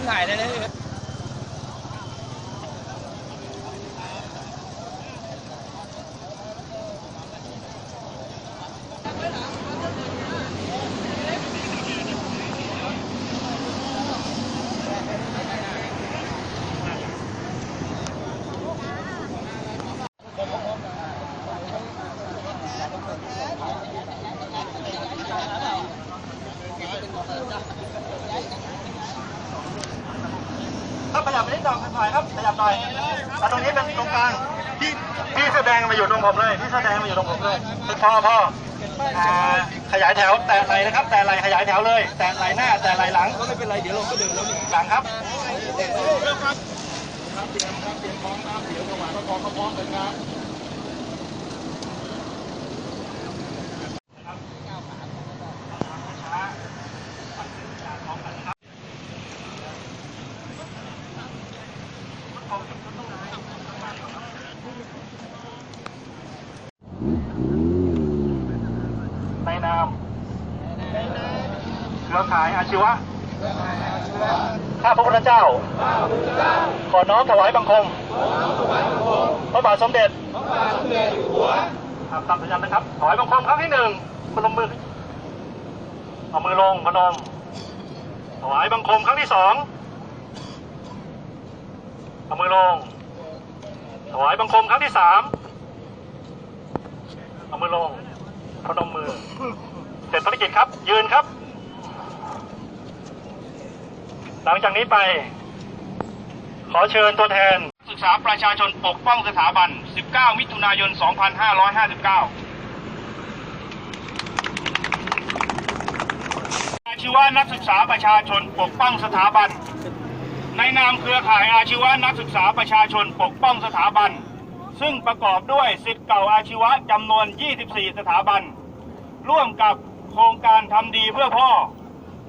ถถ่ายได้เลย ยับไปนิดหน่อยหน่อยครับขยับหน่อยเอาตรงนี้เป็นตรงกลางพี่พี่แสอแดงมาอยู่ตรงผมเลยพี่แสอแดงมาอยู่ตรงผมเลยพ่อพ่อพ่อขยายแถวแต่ไหลนะครับ แต่ไหลขยายแถวเลย แต่ไหลหน้า แต่ไหลหลังก็ไม่เป็นไรเดี๋ยวเราก็เดินแล้วนี่หลังครับใน นามเครือข่ายอาชีวะข้าพระพุทธเจ้า ขอน้อมถวายบังคม พระบาทสมเด็จขับตามสัญญาณนะครับ ถวายบังคมครั้งที่หนึ่งพนมมือ เอามือลงพนม ถวายบังคมครั้งที่สองเอามือลง ถวายบังคมครั้งที่สามเอามือลง พนมมือ เสร็จภารกิจครับ ยืนครับ หลังจากนี้ไป ขอเชิญตัวแทน ศึกษาประชาชนปกป้องสถาบัน 19 มิถุนายน 2559อาชีวะนักศึกษาประชาชนปกป้องสถาบัน ในนามเครือข่ายอาชีวะนักศึกษาประชาชนปกป้องสถาบัน ซึ่งประกอบด้วยสิทธิ์เก่าอาชีวะจำนวน 24 สถาบัน ร่วมกับโครงการทำดีเพื่อพ่อ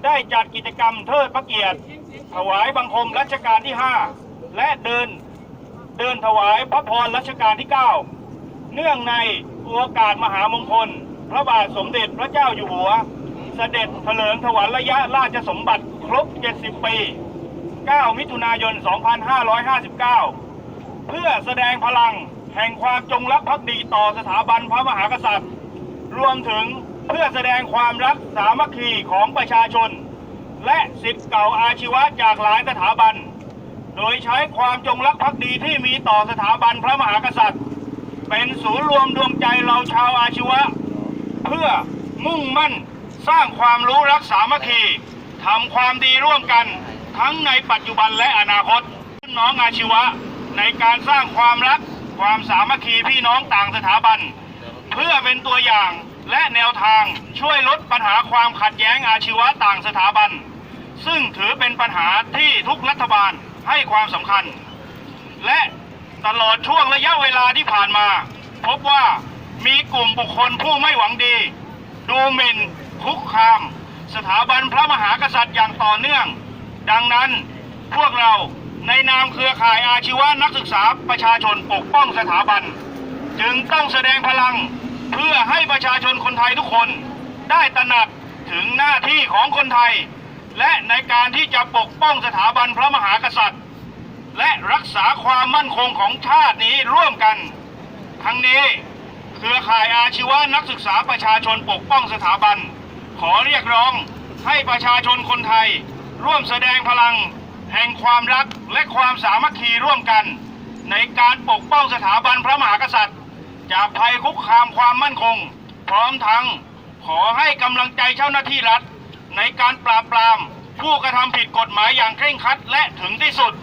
ได้จัดกิจกรรมเทิดพระเกียรติ ถวายบังคมรัชกาลที่ 5 และเดินเดินถวายพระพรรัชกาลที่ 9 เนื่องในโอกาสมหามงคล พระบาทสมเด็จพระเจ้าอยู่หัว เสด็จเถลิงถวัลระยะราชสมบัติครบ 70 ปี 9 มิถุนายน 2559 เพื่อแสดงพลัง แห่งความจงรักภักดีต่อสถาบันพระมหากษัตริย์ รวมถึงเพื่อแสดงความรักสามัคคีของประชาชน และสิทธิ์เก่าอาชีวะจากหลายสถาบัน โดยใช้ความจงรักภักดีที่มีต่อสถาบันพระมหากษัตริย์ เป็นศูนย์รวมดวงใจเราชาวอาชีวะ เพื่อมุ่งมั่นสร้างความรู้รักสามัคคีทำความดีร่วมกันทั้งในปัจจุบันและอนาคตพี่น้องอาชีวะในการสร้างความรัก ความสามัคคีพี่น้องต่างสถาบัน เพื่อเป็นตัวอย่างและแนวทางช่วยลดปัญหาความขัดแย้งอาชีวะต่างสถาบัน ซึ่งถือเป็นปัญหาที่ทุกรัฐบาลให้ความสำคัญ และตลอดช่วงระยะเวลาที่ผ่านมา พบว่ามีกลุ่มบุคคลผู้ไม่หวังดี ดูหมิ่นคุกคาม สถาบันพระมหากษัตริย์อย่างต่อเนื่อง ดังนั้นพวกเรา ในนามเครือข่ายอาชีวะนักศึกษาประชาชนปกป้องสถาบัน จึงต้องแสดงพลังเพื่อให้ประชาชนคนไทยทุกคนได้ตระหนักถึงหน้าที่ของคนไทย และในการที่จะปกป้องสถาบันพระมหากษัตริย์ และรักษาความมั่นคงของชาตินี้ร่วมกัน ทั้งนี้เครือข่ายอาชีวะนักศึกษาประชาชนปกป้องสถาบัน ขอเรียกร้องให้ประชาชนคนไทย ร่วมแสดงพลัง แห่งความรักและความสามัคคีร่วมกัน ในการปกป้องสถาบันพระมหากษัตริย์ จากภัยคุกคามความมั่นคง พร้อมทั้งขอให้กำลังใจเจ้าหน้าที่รัฐ ในการปราบปราม ผู้กระทำผิดกฎหมายอย่างเคร่งครัดและถึงที่สุด